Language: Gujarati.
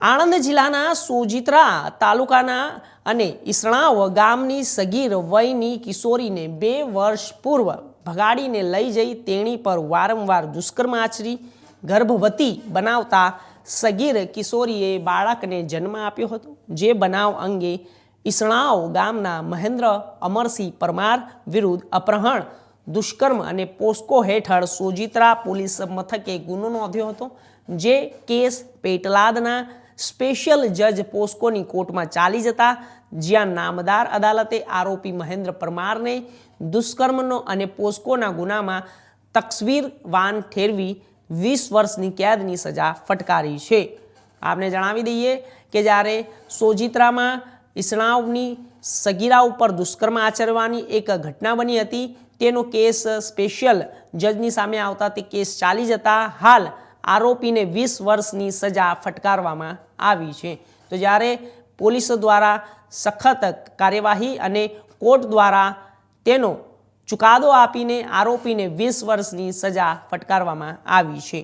આણંદ જિલ્લાના સોજિત્રા તાલુકાના અને ઈસણાવ ગામની સગીર વયની કિશોરીને બે વર્ષ પૂર્વ ભગાડીને લઈ જઈ તેણી પર વારંવાર દુષ્કર્મ આચરી, ગર્ભવતી બનાવતા સગીર કિશોરીએ બાળકને જન્મ આપ્યો હતો, જે બનાવ અંગે ઈસણાવ ગામના મહેન્દ્ર અમરસિંહ પરમાર વિરુદ્ધ અપહરણ, દુષ્કર્મ અને પોસ્કો હેઠળ સોજિત્રા પોલીસ મથકે ગુનો નોંધ્યો હતો, જે કેસ પેટલાદના સ્પેશિયલ જજ પોસ્કોની કોર્ટમાં ચાલી જતા, જ્યાં નામદાર અદાલતે આરોપી મહેન્દ્ર પરમારને દુષ્કર્મનો અને પોસ્કોના ગુનામાં તકસવીર વાન ઠેરવી વીસ વર્ષની કેદની સજા ફટકારી છે. આપને જણાવી દઈએ કે જ્યારે સોજિત્રામાં ઇસણાવની સગીરા ઉપર દુષ્કર્મ આચરવાની એક ઘટના બની હતી, તેનો કેસ સ્પેશિયલ જજની સામે આવતા તે કેસ ચાલી જતા હાલ આરોપીને વીસ વર્ષની સજા ફટકારવામાં આવી છે. તો જ્યારે પોલીસ દ્વારા સખત કાર્યવાહી અને કોર્ટ દ્વારા તેનો ચુકાદો આપીને આરોપીને વીસ વર્ષની સજા ફટકારવામાં આવી છે.